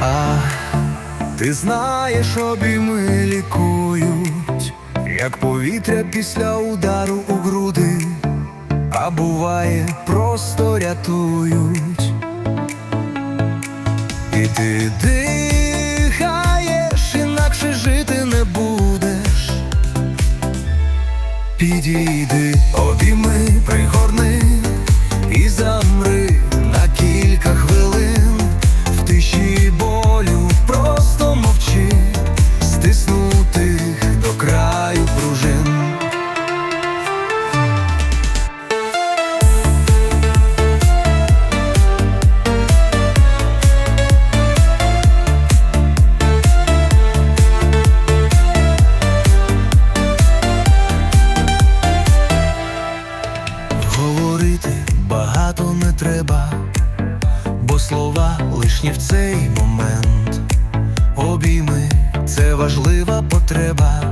А ти знаєш, обійми лікують, як повітря після удару у груди, а буває, просто рятують. І ти дихаєш, інакше жити не будеш. Підійди, обійми, пригорни стиснутих до краю пружин. Говорити багато не треба, бо слова лишні в цей момент. Важлива потреба,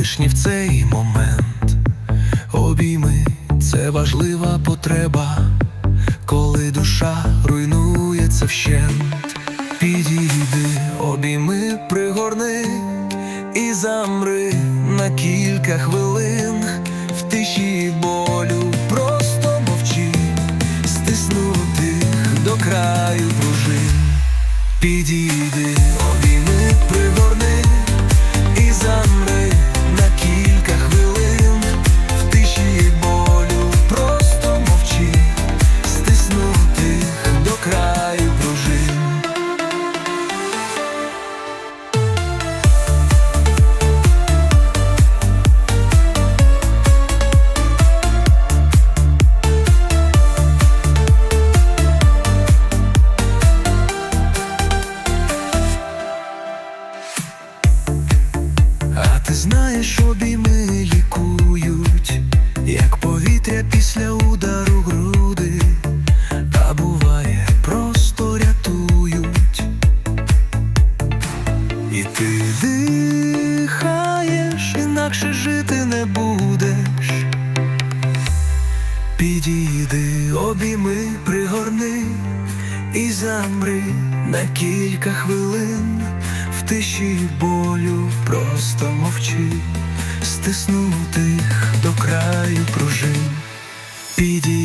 лишні в цей момент. Обійми це важлива потреба, коли душа руйнується вщент. Підійди, обійми, пригорни і замри на кілька хвилин обійми, пригорни і замри на кілька хвилин в тиші болю, просто мовчи, стиснутих до краю пружин. Підійди,